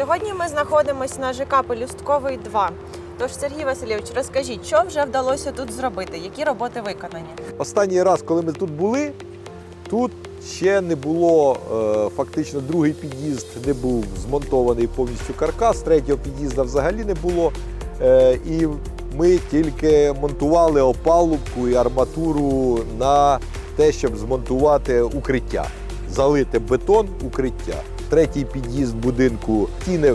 Сьогодні ми знаходимося на ЖК Пелюстковий 2. Тож, Сергій Васильович, розкажіть, що вже вдалося тут зробити, які роботи виконані? Останній раз, коли ми тут були, тут ще не було е, фактично другий під'їзд, не був змонтований повністю каркас, третього під'їзду взагалі не було. Е, і ми тільки монтували опалубку і арматуру на те, щоб змонтувати укриття, залити бетон, укриття. Третій під'їзд будинку, стіни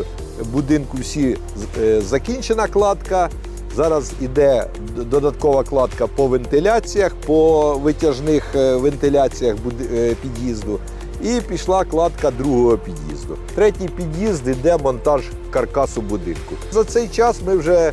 будинку всі е, закінчена кладка. Зараз іде додаткова кладка по вентиляціях, по витяжних е, вентиляціях е, під'їзду. І пішла кладка другого під'їзду. Третій під'їзд іде монтаж каркасу будинку. За цей час ми вже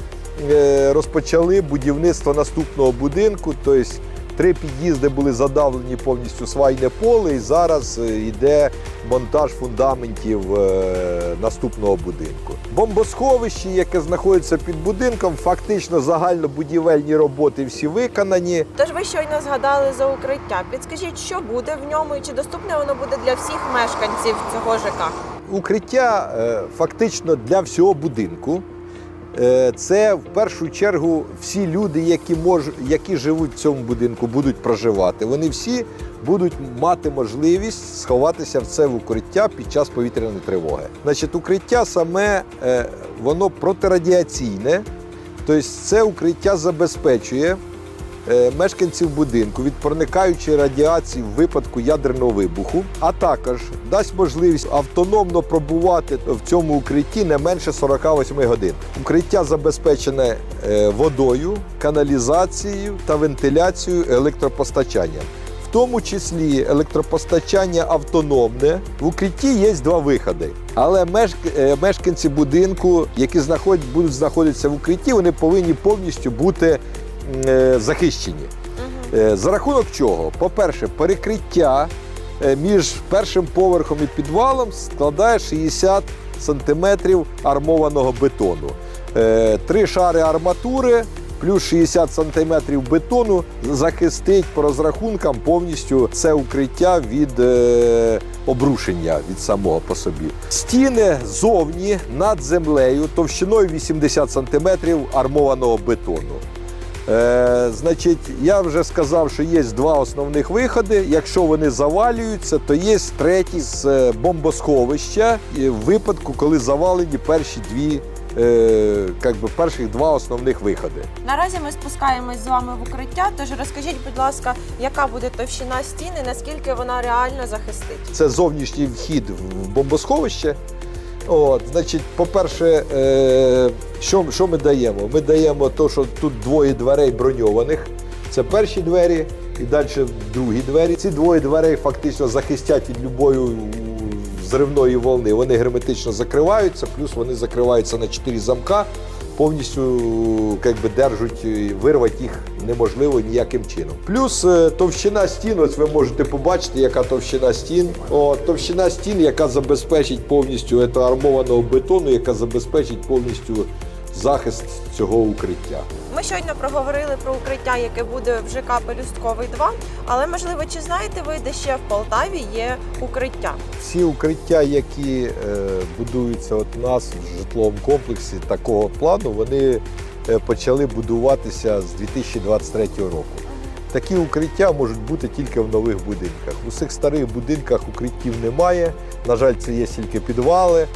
розпочали будівництво наступного будинку. Тобто три під'їзди були задавлені повністю свайне поле, і зараз е, йде монтаж фундаментів е, наступного будинку. Бомбосховище, яке знаходиться під будинком, фактично загальнобудівельні роботи всі виконані. Тож ви щойно згадали за укриття. Підскажіть, що буде в ньому і чи доступне воно буде для всіх мешканців цього ЖК? Укриття е, фактично для всього будинку. Е, Це в першу чергу всі люди, які мож, які живуть в цьому будинку, будуть проживати. Вони всі будуть мати можливість сховатися в це в укриття під час повітряної тривоги. Значить, укриття саме е, воно протирадіаційне, тобто це укриття забезпечує мешканців будинку від проникаючої радіації в випадку ядерного вибуху, а також дасть можливість автономно пробувати в цьому укритті не менше 48 годин. Укриття забезпечене е, водою, каналізацією та вентиляцією електропостачанням. В тому числі електропостачання автономне. В укритті є два виходи. Але е, мешканці будинку, які знаходять, будуть знаходитися в укритті, вони повинні повністю бути е, захищені. Е, За рахунок чого? По-перше, перекриття е, між першим поверхом і підвалом складає 60 сантиметрів армованого бетону. Е, Три шари арматури плюс 60 сантиметрів бетону захистить по розрахункам повністю це укриття від е, обрушення від самого по собі. Стіни зовні над землею товщиною 80 сантиметрів армованого бетону. Е, значить, я вже сказав, що є два основних виходи. Якщо вони завалюються, то є третій з е, бомбосховища в випадку, коли завалені перші дві, е, как би, перших два основних виходи. Наразі ми спускаємось з вами в укриття. Тож розкажіть, будь ласка, яка буде товщина стіни, наскільки вона реально захистить? Це зовнішній вхід в бомбосховище. От, значить, по-перше, е, що, що ми даємо? Ми даємо те, що тут двоє дверей броньованих. Це перші двері і далі другі двері. Ці двоє дверей фактично захистять від любої зривної волни. Вони герметично закриваються, плюс вони закриваються на чотири замка, повністю як би, держать, вирвати їх неможливо ніяким чином. Плюс е, товщина стін, ось ви можете побачити, яка товщина стін. О, товщина стін, яка забезпечить повністю це армованого бетону, яка забезпечить повністю захист цього укриття. Ми щойно проговорили про укриття, яке буде в ЖК Пелюстковий 2, але можливо, чи знаєте ви, де ще в Полтаві є укриття? Всі укриття, які е, будуються от у нас в житловому комплексі такого плану, вони е, почали будуватися з 2023 року. Такі укриття можуть бути тільки в нових будинках. У цих старих будинках укриттів немає. На жаль, це є тільки підвали.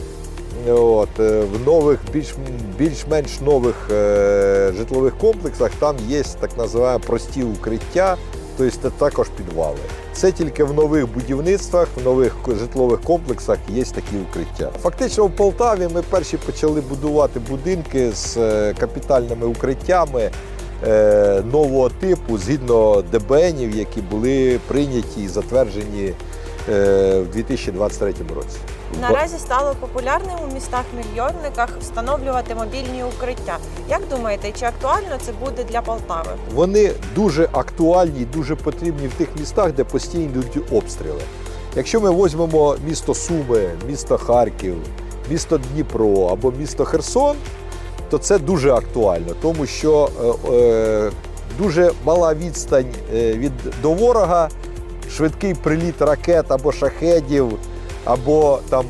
От, е, в нових, більш, більш-менш нових е, житлових комплексах там є так називаємо прості укриття, тобто також підвали. Це тільки в нових будівництвах, в нових житлових комплексах є такі укриття. Фактично в Полтаві ми перші почали будувати будинки з е, капітальними укриттями е, нового типу згідно ДБНів, які були прийняті і затверджені в 2023 році. Наразі стало популярним у містах-мільйонниках встановлювати мобільні укриття. Як думаєте, чи актуально це буде для Полтави? Вони дуже актуальні і дуже потрібні в тих містах, де постійно йдуть обстріли. Якщо ми візьмемо місто Суми, місто Харків, місто Дніпро або місто Херсон, то це дуже актуально, тому що е, е, дуже мала відстань е, від до ворога, швидкий приліт ракет або шахедів або там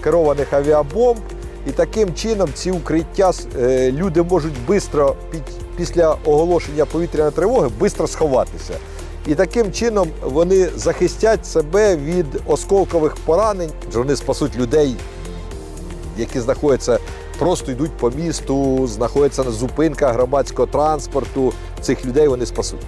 керованих авіабомб. І таким чином ці укриття е, люди можуть швидко після оголошення повітряної тривоги швидко сховатися. І таким чином вони захистять себе від осколкових поранень. Вони спасуть людей, які знаходяться, просто йдуть по місту, знаходяться на зупинках громадського транспорту. Цих людей вони спасуть.